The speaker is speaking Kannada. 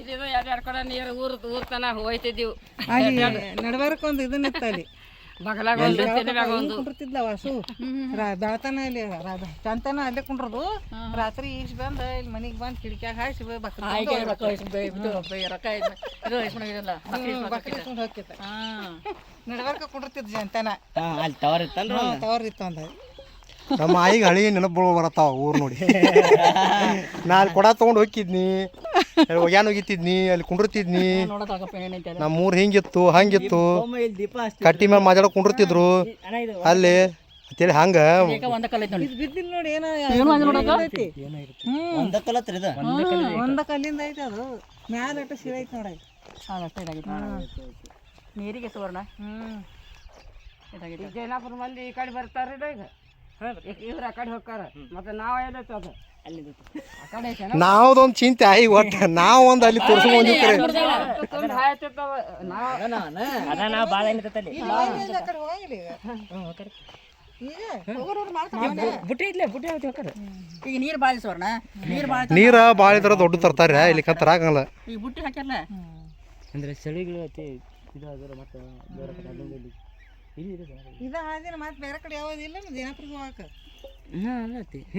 ಇದು ಎರಡು ಕಡೆ ನೀರು ಊರ್ ಊರ್ ತನ ಹೋಯ್ತಿದ್ದೀವಿ ಅಲ್ಲಿ ನಡಬಾರಕ್ ಒಂದು ಇದನ್ನ ಇತ್ತ ಅಲ್ಲಿ ಬಗಲಾಗ ಒಂದು ತೆಲಿಮ್ಯಾಗ ಒಂದು ಕುಂಡಿರ್ತಿದ್ಲ ವಾಸು. ಬೆಳತನ ಇಲ್ಲಿ ರಾ- ಚಂತನ ಅಲ್ಲೇ ಕುಂಡ್ರದು. ರಾತ್ರಿ ಈಶ್ ಬಂದ ಇಲ್ಲಿ ಮನಿಗ್ ಬಂದ್ ಕಿಡಿಕ್ಯಾಗ ಬಕ್ರಿ ನಡಬಾರಕ ಕುಂಡಿರ್ತಿದ್ ಜಂತನ. ಅಲ್ಲಿ ತವರ್ ಇತ್ತಲ್ರಿ ತವರ್ ಇತ್ತು ಅಂದ ನಮ್ಮ ಆಯಿಗೆ ಹಳಿ ನೆನಪುಗಳು ಬರತ್ತಾವ ಊರು ನೋಡಿ. ನಾನು ಅಲ್ಲಿ ಕೊಡ ತೊಗೊಂಡು ಹೋಗಿದ್ನಿ ಅಲ್ಲಿ ಒಗ್ಯಾನ ಹೋಗಿತ್ತಿದ್ನಿ ಅಲ್ಲಿ ಕುಂಡಿರ್ತಿದ್ನಿ. ನಮ್ಮ ಊರು ಹಿಂಗಿತ್ತು ಹಂಗಿತ್ತು. ಕಟ್ಟಿ ಮೇಲೆ ಮಾತಾಡೋ ಕುಂಡಿರ್ತಿದ್ರು. ಅಲ್ಲಿ ಅಂತೇಳಿ ಹಂಗ ನೀರಿಗೆ ಸುವರ್ಣ ಜೈನಾಪುರ ಮಂದಿ ಈ ಕಡೆ ಬರ್ತಾರ ಈಗ? ಇವ್ರು ಆ ಕಡೆ ಹೋಗ್ತಾರ. ಮತ್ತೆ ನಾವ್ ಎಲ್ಲ ಅದು? ಅಲ್ಲಿ ಆ ಕಡೆ ನಾವದೊಂದು ಚಿಂತೆ ಆಯಿ ಒಟ್ಟ ನಾವು ಒಂದ್ ಅಲ್ಲಿ ತೋರ್ಸ್ಕೊಂಡ್ ಹಾಯ್ತಿರ್ತಾವ ನಾವ್ ಅದ ನಾ ಬುಟ್ಟಿ ಇದ್ಲೆ ಬುಟ್ಟಿ ಹೋಗ್ತಾರೆ ಈಗ ನೀರು ಭಾಳ ಸುವರ್ಣ ನೀರು ಭಾಳ ನೀರ ಬಾಳ ಇದ್ರ ದೊಡ್ಡ ತರ್ತಾರ ಇಲ್ಲಿ ಕತ್ತರ ಆಗಲ್ಲ ಈಗ ಬುಟ್ಟಿ ಹಾಕ್ಯಾರಲ್ಲ ಅಂದ್ರೆ ಚಳಿಗಳು ಅತಿ ಇದು ಅದರ ಮತ್ತೆ ಬೇರೆ ಕಡೆ ಅಲ್ಲಿಂದ ಇಲ್ಲಿ ಇಲ್ಲಿ ಇದೆ ಹಾದಿನ ಮತ್ತೆ ಬೇರೆ ಕಡೆ ಯಾವ್ದು ಇಲ್ಲ ಜೇನಾಪುರಿಗೆ ಹೋಗಕ್ಕೆ ಹಾಂ ಅಲ್ಲ ಐತಿ